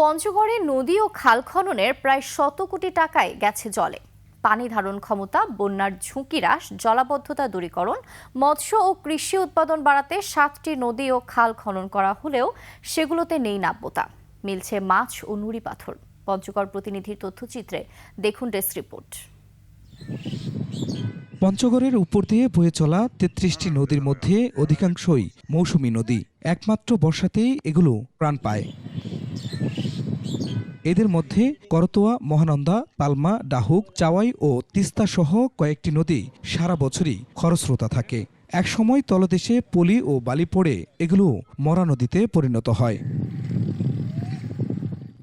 পঞ্চগড়ে নদী ও খাল খননের প্রায় শত কোটি টাকায় গেছে জলে। পানি ধারণ ক্ষমতা, বন্যার ঝুঁকি হ্রাস, জলাবদ্ধতা দূরীকরণ, মৎস্য ও কৃষি উৎপাদন বাড়াতে সাতটি নদী ও খাল খনন করা হলেও সেগুলোতে নেই নাব্যতা। মিলছে মাছ ও নুড়ি পাথর। পঞ্চগড় প্রতিনিধির তথ্যচিত্রে দেখুন ডেস্ক রিপোর্ট। পঞ্চগড়ের উপর দিয়ে বয়ে চলা তেত্রিশটি নদীর মধ্যে অধিকাংশই মৌসুমী নদী। একমাত্র বর্ষাতেই এগুলো প্রাণ পায়। এদের মধ্যে করতোয়া, মহানন্দা, পালমা, ডাহুক, চাওয়াই ও তিস্তা সহ কয়েকটি নদী সারা বছরই খরস্রোতা থাকে। একসময় তলদেশে পলি ও বালি পড়ে এগুলো মরা নদীতে পরিণত হয়।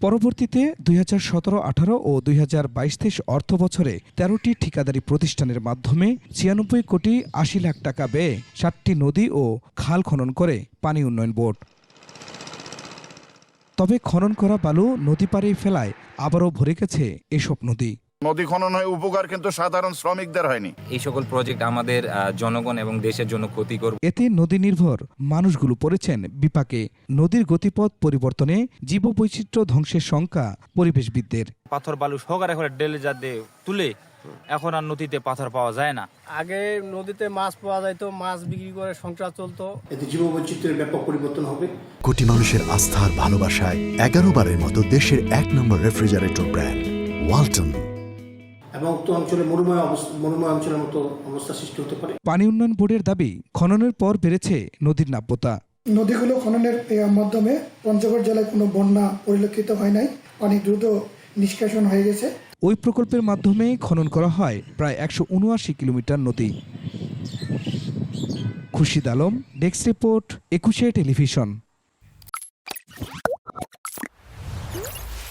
পরবর্তীতে দুই হাজার সতেরো আঠারো ও দুই হাজার বাইশ তেইশ অর্থ বছরে তেরোটি ঠিকাদারি প্রতিষ্ঠানের মাধ্যমে ছিয়ানব্বই কোটি আশি লাখ টাকা ব্যয়ে সাতটি নদী ও খাল খনন করে পানি উন্নয়ন বোর্ড। তবে খনন করা বালু নদী পাড়ে ফেলায় আবারও ভরে গেছে এসব নদী। নদী খনন হয় উপকার কিন্তু সাধারণ শ্রমিকদের হয়নি। এই সকল প্রজেক্ট আমাদের জনগণ এবং দেশের জন্য ক্ষতিকর। এতে নদী নির্ভর মানুষগুলো পড়েছেন বিপাকে। নদীর গতিপথ পরিবর্তনে জীববৈচিত্র্য ধ্বংসের শঙ্কা পরিবেশবিদদের। পাথর বালু সহকারে করে ডেলে যা দিয়ে তুলে এখন আর নদীতে পাথর পাওয়া যায় না। আগে নদীতে মাছ পাওয়া যাইতো মাছ বিক্রি করে সংসার চলতো। এতে জীববৈচিত্র্যের ব্যাপক পরিবর্তন হবে। কোটি মানুষের আস্থার ভালোবাসায় এগারো বারের মতো দেশের এক নম্বর রেফ্রিজারেটর ব্র্যান্ড ওয়ালটন। এবং উক্ত অঞ্চলে মরুময় মরুময় অঞ্চলের মতো অবস্থা সৃষ্টি হতে পারে। পানি উন্নয়ন বোর্ডের দাবি খননের পর বেড়েছে নদীর নাব্যতা। নদীগুলো খননের মাধ্যমে পঞ্চগড় জেলায় কোনো বন্যা পরিলক্ষিত হয় নাই। পানি দ্রুত নিষ্কাশন হয়ে গেছে। ওই প্রকল্পের মাধ্যমে খনন করা হয় প্রায় একশো উনআশি কিলোমিটার নদী। Khushid Alam, desk report, Ekushey television.